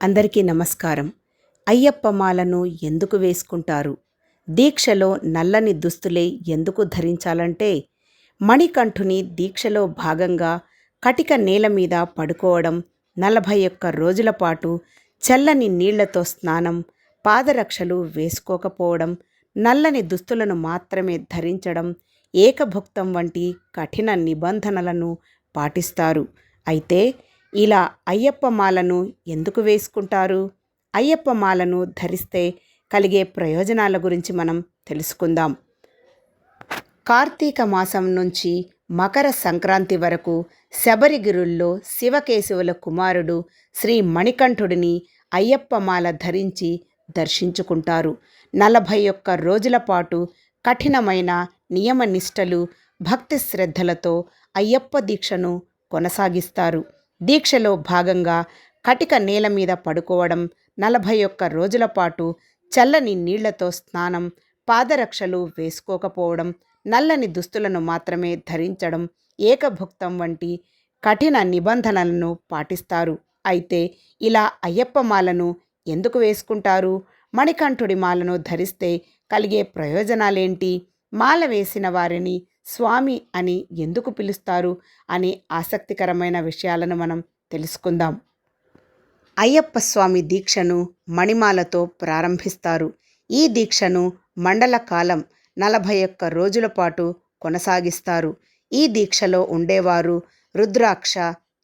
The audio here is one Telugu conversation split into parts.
అందరికీ నమస్కారం. అయ్యప్ప మాలను ఎందుకు వేసుకుంటారు? దీక్షలో నల్లని దుస్తులే ఎందుకు ధరించాలంటే మణికంఠుని దీక్షలో భాగంగా కటిక నేల మీద పడుకోవడం నలభై ఒక్క రోజుల పాటు చల్లని నీళ్ళతో స్నానం పాదరక్షలు వేసుకోకపోవడం నల్లని దుస్తులను మాత్రమే ధరించడం ఏకభుక్తం వంటి కఠిన నిబంధనలను పాటిస్తారు. అయితే ఇలా అయ్యప్ప మాలను ఎందుకు వేసుకుంటారు? అయ్యప్ప మాలను ధరిస్తే కలిగే ప్రయోజనాల గురించి మనం తెలుసుకుందాం. కార్తీక మాసం నుంచి మకర సంక్రాంతి వరకు శబరిగిరుల్లో శివకేశవుల కుమారుడు శ్రీ మణికంఠుడిని అయ్యప్ప మాల ధరించి దర్శించుకుంటారు. నలభై ఒక్క రోజుల పాటు కఠినమైన నియమనిష్టలు భక్తి శ్రద్ధలతో అయ్యప్ప దీక్షను కొనసాగిస్తారు. దీక్షలో భాగంగా కటిక నేల మీద పడుకోవడం నలభై ఒక్క రోజుల పాటు చల్లని నీళ్ళతో స్నానం పాదరక్షలు వేసుకోకపోవడం నల్లని దుస్తులను మాత్రమే ధరించడం ఏకభుక్తం వంటి కఠిన నిబంధనలను పాటిస్తారు. అయితే ఇలా అయ్యప్ప మాలను ఎందుకు వేసుకుంటారు? మణికంఠుడి మాలను ధరిస్తే కలిగే ప్రయోజనాలేంటి? మాల వేసిన వారిని స్వామి అని ఎందుకు పిలుస్తారు అనే ఆసక్తికరమైన విషయాలను మనం తెలుసుకుందాం. అయ్యప్ప స్వామి దీక్షను మణిమాలతో ప్రారంభిస్తారు. ఈ దీక్షను మండల కాలం నలభై ఒక్క రోజుల పాటు కొనసాగిస్తారు. ఈ దీక్షలో ఉండేవారు రుద్రాక్ష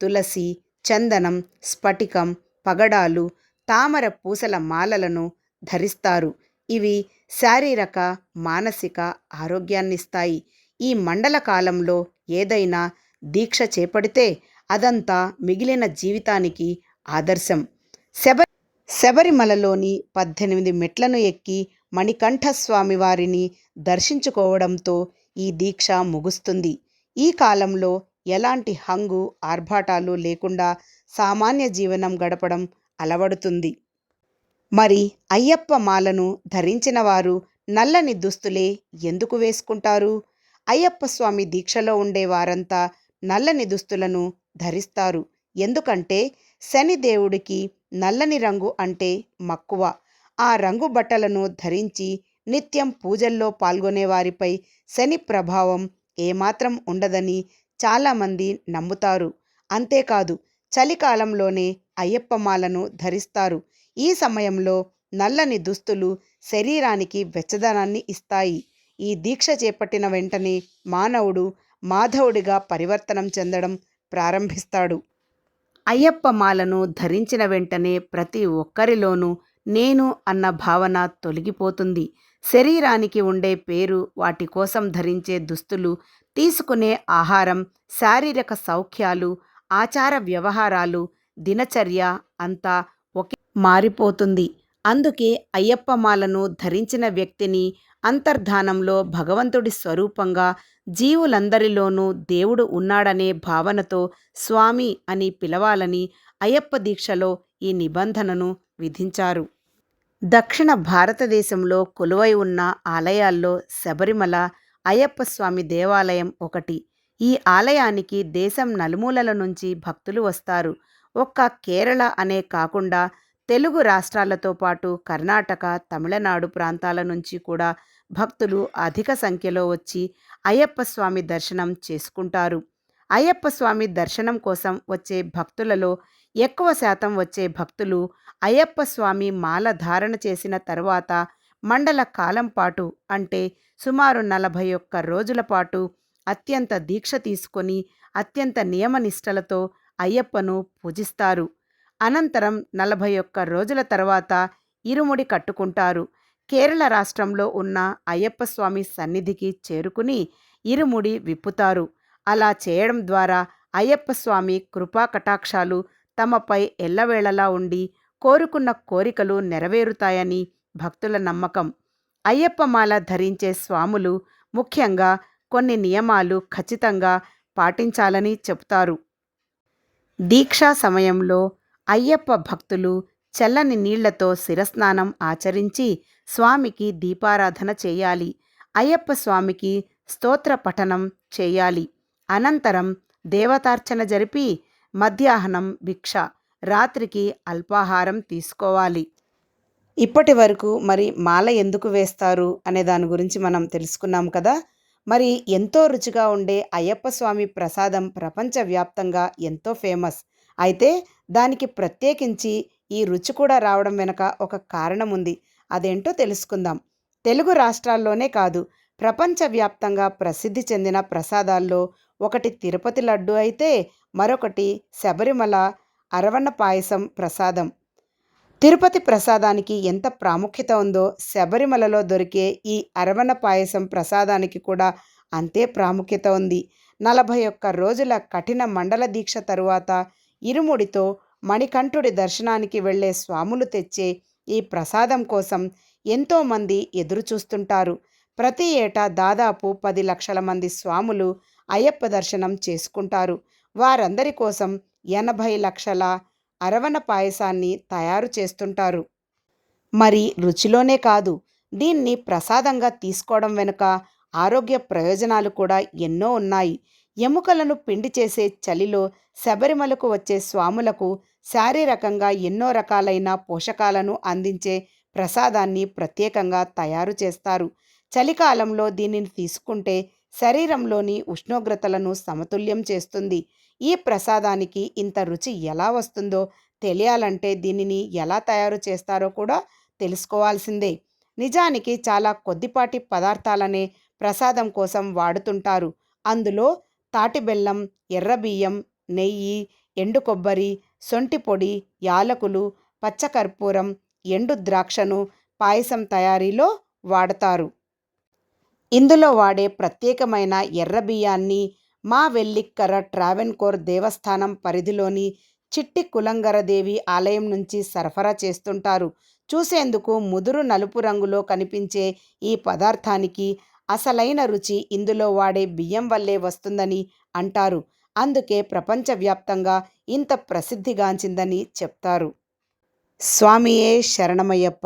తులసి చందనం స్ఫటికం పగడాలు తామర పూసల మాలలను ధరిస్తారు. ఇవి శారీరక మానసిక ఆరోగ్యాన్నిస్తాయి. ఈ మండల కాలంలో ఏదైనా దీక్ష చేపడితే అదంతా మిగిలిన జీవితానికి ఆదర్శం. శబ శబరిమలలోని పద్దెనిమిది మెట్లను ఎక్కి మణికంఠస్వామి వారిని దర్శించుకోవడంతో ఈ దీక్ష ముగుస్తుంది. ఈ కాలంలో ఎలాంటి హంగు ఆర్భాటాలు లేకుండా సామాన్య జీవనం గడపడం అలవడుతుంది. మరి అయ్యప్ప మాలను ధరించిన వారు నల్లని దుస్తులే ఎందుకు వేసుకుంటారు? అయ్యప్ప స్వామి దీక్షలో ఉండే వారంతా నల్లని దుస్తులను ధరిస్తారు. ఎందుకంటే శని దేవుడికి నల్లని రంగు అంటే మక్కువ. ఆ రంగు బట్టలను ధరించి నిత్యం పూజల్లో పాల్గొనే వారిపై శని ప్రభావం ఏమాత్రం ఉండదని చాలామంది నమ్ముతారు. అంతేకాదు చలికాలంలోనే అయ్యప్పమాలను ధరిస్తారు. ఈ సమయంలో నల్లని దుస్తులు శరీరానికి వెచ్చదనాన్ని ఇస్తాయి. ఈ దీక్ష చేపట్టిన వెంటనే మానవుడు మాధవుడిగా పరివర్తనం చెందడం ప్రారంభిస్తాడు. అయ్యప్ప మాలను ధరించిన వెంటనే ప్రతి ఒక్కరిలోనూ నేను అన్న భావన తొలగిపోతుంది. శరీరానికి ఉండే పేరు వాటి కోసం ధరించే దుస్తులు తీసుకునే ఆహారం శారీరక సౌఖ్యాలు ఆచార వ్యవహారాలు దినచర్య అంతా ఒకే మారిపోతుంది. అందుకే అయ్యప్ప మాలను ధరించిన వ్యక్తిని అంతర్ధానంలో భగవంతుడి స్వరూపంగా జీవులందరిలోనూ దేవుడు ఉన్నాడనే భావనతో స్వామి అని పిలవాలని అయ్యప్ప దీక్షలో ఈ నిబంధనను విధించారు. దక్షిణ భారతదేశంలో కొలువై ఉన్న ఆలయాల్లో శబరిమల అయ్యప్ప స్వామి దేవాలయం ఒకటి. ఈ ఆలయానికి దేశం నలుమూలల నుంచి భక్తులు వస్తారు. ఒక్క కేరళ అనే కాకుండా తెలుగు రాష్ట్రాలతో పాటు కర్ణాటక తమిళనాడు ప్రాంతాల నుంచి కూడా భక్తులు అధిక సంఖ్యలో వచ్చి అయ్యప్ప స్వామి దర్శనం చేసుకుంటారు. అయ్యప్ప స్వామి దర్శనం కోసం వచ్చే భక్తులలో ఎక్కువ శాతం వచ్చే భక్తులు అయ్యప్ప స్వామి మాల ధారణ చేసిన తర్వాత మండల కాలం పాటు అంటే సుమారు నలభై ఒక్క రోజుల పాటు అత్యంత దీక్ష తీసుకొని అత్యంత నియమనిష్టలతో అయ్యప్పను పూజిస్తారు. అనంతరం నలభై ఒక్క రోజుల తర్వాత ఇరుముడి కట్టుకుంటారు. కేరళ రాష్ట్రంలో ఉన్న అయ్యప్ప స్వామి సన్నిధికి చేరుకుని ఇరుముడి విప్పుతారు. అలా చేయడం ద్వారా అయ్యప్ప స్వామి కృపా కటాక్షాలు తమపై ఎల్లవేళలా ఉండి కోరుకున్న కోరికలు నెరవేరుతాయని భక్తుల నమ్మకం. అయ్యప్పమాల ధరించే స్వాములు ముఖ్యంగా కొన్ని నియమాలు ఖచ్చితంగా పాటించాలని చెబుతారు. దీక్షా సమయంలో అయ్యప్ప భక్తులు చల్లని నీళ్ళతో శిరస్నానం ఆచరించి స్వామికి దీపారాధన చేయాలి. అయ్యప్ప స్వామికి స్తోత్ర పఠనం చేయాలి. అనంతరం దేవతార్చన జరిపి మధ్యాహ్నం భిక్ష రాత్రికి అల్పాహారం తీసుకోవాలి. ఇప్పటి వరకు మరి మాల ఎందుకు వేస్తారు అనే దాని గురించి మనం తెలుసుకున్నాం కదా. మరి ఎంతో రుచిగా ఉండే అయ్యప్ప స్వామి ప్రసాదం ప్రపంచవ్యాప్తంగా ఎంతో ఫేమస్. అయితే దానికి ప్రత్యేకించి ఈ రుచి కూడా రావడం వెనక ఒక కారణం ఉంది అదేంటో తెలుసుకుందాం. తెలుగు రాష్ట్రాల్లోనే కాదు ప్రపంచవ్యాప్తంగా ప్రసిద్ధి చెందిన ప్రసాదాల్లో ఒకటి తిరుపతి లడ్డు అయితే మరొకటి శబరిమల అరవణ పాయసం ప్రసాదం. తిరుపతి ప్రసాదానికి ఎంత ప్రాముఖ్యత ఉందో శబరిమలలో దొరికే ఈ అరవణ పాయసం ప్రసాదానికి కూడా అంతే ప్రాముఖ్యత ఉంది. నలభై ఒక్క రోజుల కఠిన మండల దీక్ష తరువాత ఇరుముడితో మణికంఠుడి దర్శనానికి వెళ్ళే స్వాములు తెచ్చే ఈ ప్రసాదం కోసం ఎంతోమంది ఎదురుచూస్తుంటారు ప్రతి ఏటా దాదాపు పది లక్షల మంది స్వాములు అయ్యప్ప దర్శనం చేసుకుంటారు. వారందరి కోసం ఎనభై లక్షల అరవణ పాయసాన్ని తయారు చేస్తుంటారు. మరి రుచిలోనే కాదు దీన్ని ప్రసాదంగా తీసుకోవడం వెనుక ఆరోగ్య ప్రయోజనాలు కూడా ఎన్నో ఉన్నాయి. ఎముకలను పిండి చేసే చలిలో శబరిమలకు వచ్చే స్వాములకు శారీరకంగా ఎన్నో రకాలైన పోషకాలను అందించే ప్రసాదాన్ని ప్రత్యేకంగా తయారు చేస్తారు. చలికాలంలో దీనిని తీసుకుంటే శరీరంలోని ఉష్ణోగ్రతలను సమతుల్యం చేస్తుంది. ఈ ప్రసాదానికి ఇంత రుచి ఎలా వస్తుందో తెలియాలంటే దీనిని ఎలా తయారు చేస్తారో కూడా తెలుసుకోవాల్సిందే. నిజానికి చాలా కొద్దిపాటి పదార్థాలనే ప్రసాదం కోసం వాడుతుంటారు. అందులో తాటి బెల్లం నెయ్యి ఎండు కొబ్బరి సొంటి పొడి యాలకులు పచ్చకర్పూరం ఎండు ద్రాక్షను పాయసం తయారీలో వాడతారు. ఇందులో వాడే ప్రత్యేకమైన ఎర్రబియ్యాన్ని మా వెల్లిక్కర ట్రావెన్కోర్ దేవస్థానం పరిధిలోని చిట్టి కులంగరదేవి ఆలయం నుంచి సరఫరా చేస్తుంటారు. చూసేందుకు ముదురు నలుపు రంగులో కనిపించే ఈ పదార్థానికి అసలైన రుచి ఇందులో వాడే బియ్యం వల్లే వస్తుందని అంటారు. అందుకే ప్రపంచవ్యాప్తంగా ఇంత ప్రసిద్ధిగాంచిందని చెప్తారు. స్వామియే శరణమయ్యప్ప.